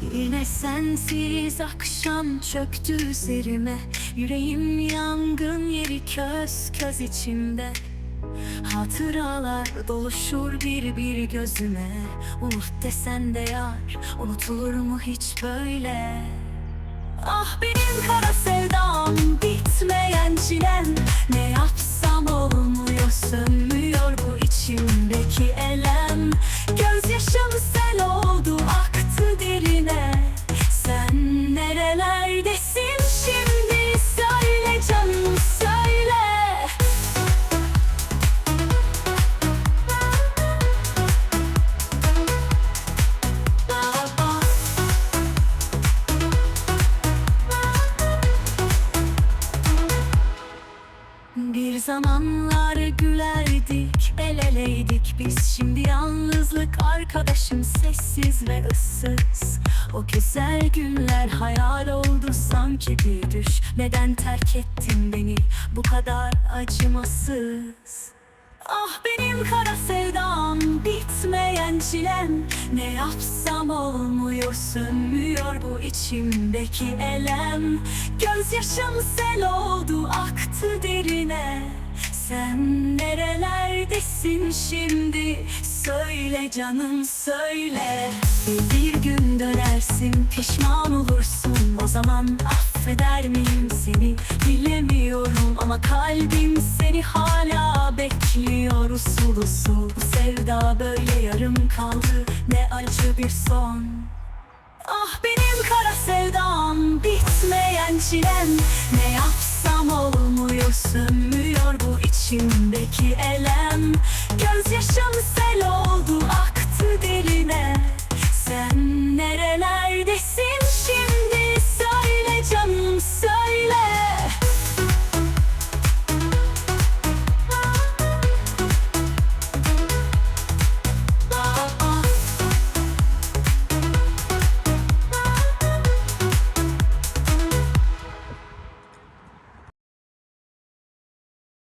Yine sensiz akşam çöktü üzerime. Yüreğim yangın yeri köz köz içimde Hatıralar doluşur bir bir gözüme. Unut desen de yar Unutulur mu hiç böyle? Ah benim kara sevdam Bitmeyen çilem. Ne yapsam olmuyor Sönmüyor bu içimdeki elem. Gözyaşım sel zamanlar gülerdik, el eleydik. Biz Şimdi yalnızlık arkadaşım sessiz ve ıssız. O güzel günler hayal oldu sanki bir düş. Neden terk ettin beni? Bu kadar acımasız. Ah benim kara sevdam bitmeyen çilem Ne yapsam olmuyor sönmüyor bu içimdeki elem. Gözyaşım sel oldu aktı derine. Sen nerelerdesin şimdi? Söyle canım söyle. Bir gün dönersin pişman olursun. O zaman affeder miyim seni? Bilemiyorum ama kalbim seni hala bekliyor. Usul usul Bu sevda böyle yarım kaldı. Ne acı bir son. Ah benim kara sevdam bitmeyen çilem. Ne yapsam olmuyor sönmüyor bu içimdeki elem